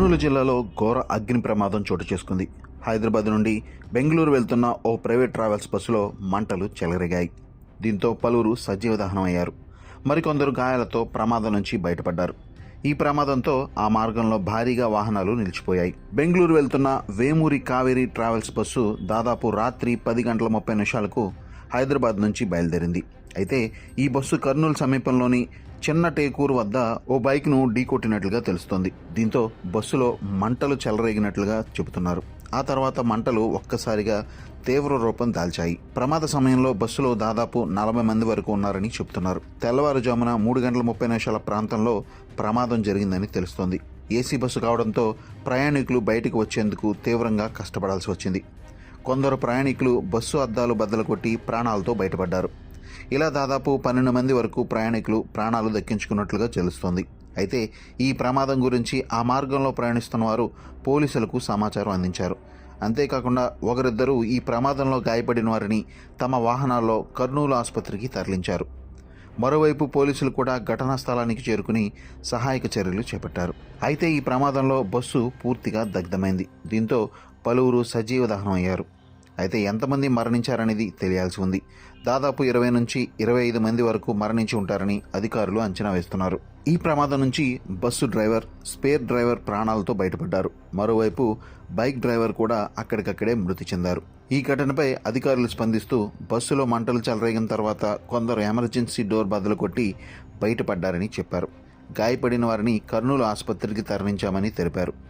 కర్నూలు జిల్లాలో ఘోర అగ్ని ప్రమాదం చోటు చేసుకుంది. హైదరాబాద్ నుండి బెంగళూరు వెళ్తున్న ఓ ప్రైవేట్ ట్రావెల్స్ బస్సులో మంటలు చెలరేగాయి. దీంతో పలువురు సజీవ దహనమయ్యారు మరికొందరు గాయాలతో ప్రమాదం నుంచి బయటపడ్డారు. ఈ ప్రమాదంతో ఆ మార్గంలో భారీగా వాహనాలు నిలిచిపోయాయి. బెంగళూరు వెళ్తున్న వేమూరి కావేరి ట్రావెల్స్ బస్సు దాదాపు రాత్రి పది గంటల ముప్పై నిమిషాలకు హైదరాబాద్ నుంచి బయలుదేరింది. అయితే ఈ బస్సు కర్నూలు సమీపంలోని చిన్న టేకూరు వద్ద ఓ బైక్ను ఢీకొట్టినట్లుగా తెలుస్తోంది. దీంతో బస్సులో మంటలు చెలరేగినట్లుగా చెబుతున్నారు. ఆ తర్వాత మంటలు ఒక్కసారిగా తీవ్ర రూపం దాల్చాయి. ప్రమాద సమయంలో బస్సులో దాదాపు నలభై మంది వరకు ఉన్నారని చెబుతున్నారు. తెల్లవారుజామున మూడు గంటల ముప్పై నిమిషాల ప్రాంతంలో ప్రమాదం జరిగిందని తెలుస్తోంది. ఏసీ బస్సు కావడంతో ప్రయాణికులు బయటకు వచ్చేందుకు తీవ్రంగా కష్టపడాల్సి వచ్చింది. కొందరు ప్రయాణికులు బస్సు అద్దాలు బద్దలు కొట్టి ప్రాణాలతో బయటపడ్డారు. ఇలా దాదాపు పన్నెండు మంది వరకు ప్రయాణికులు ప్రాణాలు దక్కించుకున్నట్లుగా తెలుస్తోంది. అయితే ఈ ప్రమాదం గురించి ఆ మార్గంలో ప్రయాణిస్తున్న వారు పోలీసులకు సమాచారం అందించారు. అంతేకాకుండా ఒకరిద్దరూ ఈ ప్రమాదంలో గాయపడిన వారిని తమ వాహనాల్లో కర్నూలు ఆసుపత్రికి తరలించారు. మరోవైపు పోలీసులు కూడా ఘటనా స్థలానికి చేరుకుని సహాయక చర్యలు చేపట్టారు. అయితే ఈ ప్రమాదంలో బస్సు పూర్తిగా దగ్ధమైంది. దీంతో పలువురు సజీవ దహనం అయ్యారు అయితే ఎంతమంది మరణించారనేది తెలియాల్సి ఉంది. దాదాపు ఇరవై నుంచి ఇరవై ఐదు మంది వరకు మరణించి ఉంటారని అధికారులు అంచనా వేస్తున్నారు. ఈ ప్రమాదం నుంచి బస్సు డ్రైవర్ స్పేర్ డ్రైవర్ ప్రాణాలతో బయటపడ్డారు. మరోవైపు బైక్ డ్రైవర్ కూడా అక్కడికక్కడే మృతి చెందారు. ఈ ఘటనపై అధికారులు స్పందిస్తూ బస్సులో మంటలు చెలరేగిన తర్వాత కొందరు ఎమర్జెన్సీ డోర్ బదులు కొట్టి బయటపడ్డారని చెప్పారు. గాయపడిన వారిని కర్నూలు ఆసుపత్రికి తరలించామని తెలిపారు.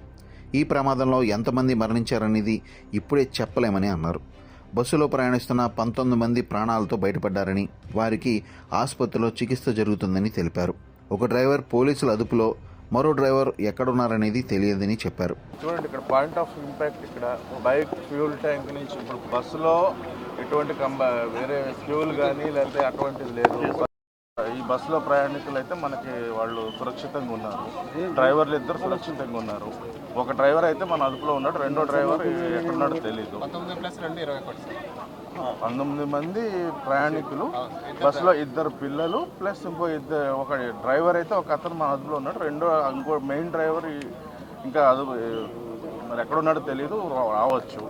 ఈ ప్రమాదంలో ఎంతమంది మరణించారనేది ఇప్పుడే చెప్పలేమని అన్నారు. బస్సులో ప్రయాణిస్తున్న పంతొమ్మిది మంది ప్రాణాలతో బయటపడ్డారని వారికి ఆసుపత్రిలో చికిత్స జరుగుతుందని తెలిపారు. ఒక డ్రైవర్ పోలీసుల అదుపులో మరో డ్రైవర్ ఎక్కడున్నారనేది తెలియదని చెప్పారు. చూడండి ఇక్కడ పాయింట్ ఆఫ్ ఇంపాక్ట్ ఇక్కడ. బైక్ ఫ్యూల్ ట్యాంక్ నుంచి ఇప్పుడు బస్సులో ఎటువంటి కంబ వేరే ఫ్యూల్ కానీ లేకపోతే అటువంటిది లేదు. బస్సులో ప్రయాణికులు అయితే మనకి వాళ్ళు సురక్షితంగా ఉన్నారు. డ్రైవర్లు ఇద్దరు సురక్షితంగా ఉన్నారు. ఒక డ్రైవర్ అయితే మన అదుపులో ఉన్నాడు. రెండో డ్రైవర్ ఎక్కడున్నాడో తెలియదు పంతొమ్మిది మంది ప్రయాణికులు బస్సులో ఇద్దరు పిల్లలు ప్లస్ ఇంకో ఇద్దరు ఒక డ్రైవర్ అయితే ఒక అతను మన అదుపులో ఉన్నాడు. రెండో ఇంకో మెయిన్ డ్రైవర్ ఇంకా అదుపు మరి ఎక్కడ ఉన్నాడో తెలియదు రావచ్చు.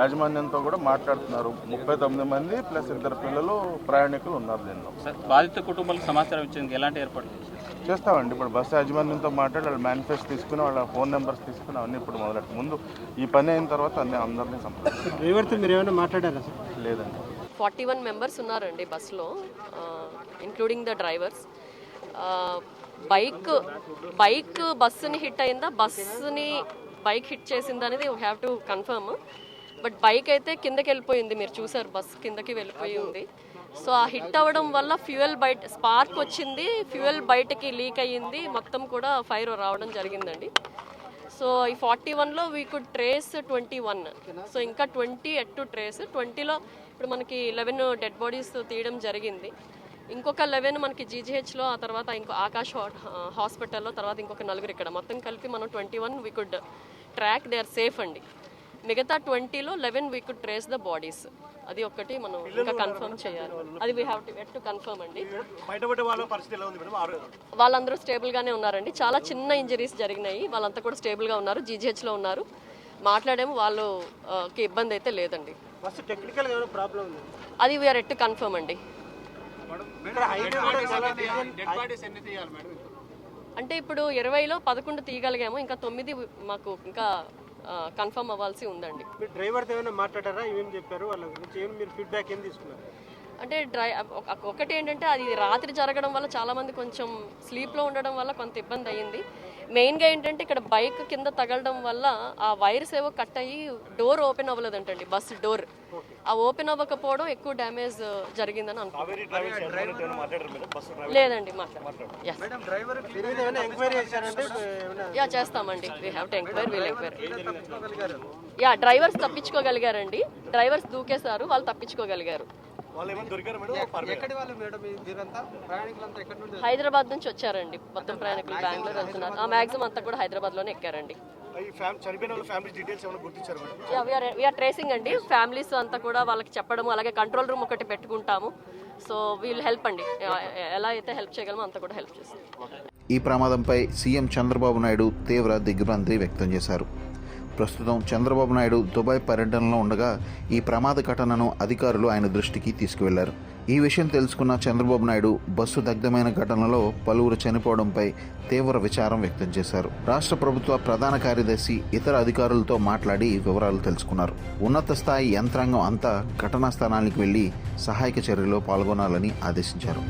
యాజమాన్యంతో కూడా మాట్లాడుతున్నారు. ముప్పై తొమ్మిది మంది ప్లస్ ఇద్దరు పిల్లలు ప్రయాణికులు ఉన్నారు దీనిలో. సార్ బాధిత కుటుంబాలకు సమాచారం ఇచ్చేందుకు ఎలాంటి ఏర్పాట్లు చేశారు? చేస్తామండి. ఇప్పుడు బస్సు యాజమాన్యంతో మాట్లాడి వాళ్ళ మేనిఫెస్టో తీసుకుని వాళ్ళ ఫోన్ నెంబర్స్ తీసుకుని అవన్నీ ఇప్పుడు మొదలెట్టు. ముందు ఈ పని అయిన తర్వాత అన్ని అందరినీ సంప్రదిస్తాం. డ్రైవర్తో మీరు ఏమైనా మాట్లాడారా సార్? లేదండి. ఫార్టీ వన్ మెంబర్స్ ఉన్నారండి బస్సులో including the drivers bike bike బస్సుని hit అయిందా? బస్సుని బైక్ హిట్ చేసిందా అనేది you have to confirm but bike అయితే కిందకి వెళ్ళిపోయింది. మీరు చూసారు బస్ కిందకి వెళ్ళిపోయి ఉంది సో ఆ హిట్ అవ్వడం వల్ల ఫ్యూయల్ బయట స్పార్క్ వచ్చింది. ఫ్యూయల్ బయటకి లీక్ అయ్యింది. మొత్తం కూడా ఫైర్ రావడం జరిగిందండి. సో ఈ ఫార్టీ వన్లో we could trace twenty one so ఇంకా ట్వంటీ ఎట్ టు ట్రేస్ ట్వంటీలో ఇప్పుడు మనకి లెవెన్ డెడ్ బాడీస్ తీయడం జరిగింది. ఇంకొక లెవెన్ మనకి జీజీహెచ్లో ఆ తర్వాత ఇంకో ఆకాష్ హాస్పిటల్లో తర్వాత ఇంకొక నలుగురు ఇక్కడ. మొత్తం కలిపి మనం twenty one we could track they are safe అండి. మిగతా ట్వంటీలో eleven we could trace the bodies అది ఒక్కటి మనం ఇంకా కన్ఫర్మ్ చేయాలి. అది we have to yet to confirm అండి. బయటపడే వాళ్ళ పరిస్థితి ఎలా ఉంది మేడం? ఆరో వాళ్ళందరూ స్టేబుల్ గానే ఉన్నారండి. చాలా చిన్న ఇంజరీస్ జరిగినాయి. వాళ్ళంతా కూడా స్టేబుల్గా ఉన్నారు. జీజీహెచ్లో ఉన్నారు. మాట్లాడాము. వాళ్ళు ఇబ్బంది అయితే లేదండి. బస్సు టెక్నికల్ ఏమైనా ప్రాబ్లం ఉంది? అది వీఆర్ ఎట్ కన్ఫర్మ్ అండి. హైవే అంటే ఇప్పుడు ఇరవైలో పదకొండు తీయగలిగాము. ఇంకా తొమ్మిది మాకు ఇంకా కన్ఫర్మ్ అవ్వాల్సి ఉందండి. డ్రైవర్ డ్రైవర్తో ఏమైనా మాట్లాడారా? ఏమేమి చెప్పారు? వాళ్ళ గురించి ఏం మీరు ఫీడ్బ్యాక్ ఏం తీసుకున్నారు? అంటే డ్రై ఒక- ఒకటి ఏంటంటే అది రాత్రి జరగడం వల్ల చాలా మంది కొంచెం స్లీప్లో ఉండడం వల్ల కొంత ఇబ్బంది అయ్యింది. మెయిన్గా ఏంటంటే ఇక్కడ బైక్ కింద తగలడం వల్ల ఆ వైర్స్ ఏవో కట్ అయ్యి డోర్ ఓపెన్ అవ్వలేదంటండి బస్ డోర్ ఆ ఓపెన్ అవ్వకపోవడం ఎక్కువ డ్యామేజ్ జరిగిందని అనుకుంటున్నాను. లేదండి యా చేస్తామండి. We have to enquiry we'll enquiry yeah drivers తప్పించుకోగలిగారండి. Drivers దూకేశారు వాళ్ళు తప్పించుకోగలిగారు. వాళ్ళు హైదరాబాద్ నుంచి వచ్చారండి. మొత్తం ప్రయాణికులు బెంగళూరు వెళ్తున్నారు. ఆ మ్యాక్సిమం అంతా కూడా హైదరాబాద్లోనే ఎక్కారండి వాళ్ళ ట్రేసింగ్ అండి. ఫ్యామిలీస్ అంతా కూడా వాళ్ళకి చెప్పడము అలాగే కంట్రోల్ రూమ్ ఒకటి పెట్టుకుంటాము. సో వీల్ హెల్ప్ అండి. ఎలా అయితే హెల్ప్ చేయగలమో అంత కూడా హెల్ప్ చేస్తాం. ఈ ప్రమాదంపై సీఎం చంద్రబాబు నాయుడు తీవ్ర దిగ్భ్రాంతి వ్యక్తం చేశారు. ప్రస్తుతం చంద్రబాబు నాయుడు దుబాయ్ పర్యటనలో ఉండగా ఈ ప్రమాద ఘటనను అధికారులు ఆయన దృష్టికి తీసుకువెళ్ళారు. ఈ విషయం తెలుసుకున్న చంద్రబాబు నాయుడు బస్సు దగ్ధమైన ఘటనలో పలువురు చనిపోవడంపై తీవ్ర విచారం వ్యక్తం చేశారు. రాష్ట్ర ప్రభుత్వ ప్రధాన కార్యదర్శి ఇతర అధికారులతో మాట్లాడి వివరాలు తెలుసుకున్నారు. ఉన్నత స్థాయి యంత్రాంగం అంతా ఘటనా స్థానానికి వెళ్ళి సహాయక చర్యలో పాల్గొనాలని ఆదేశించారు.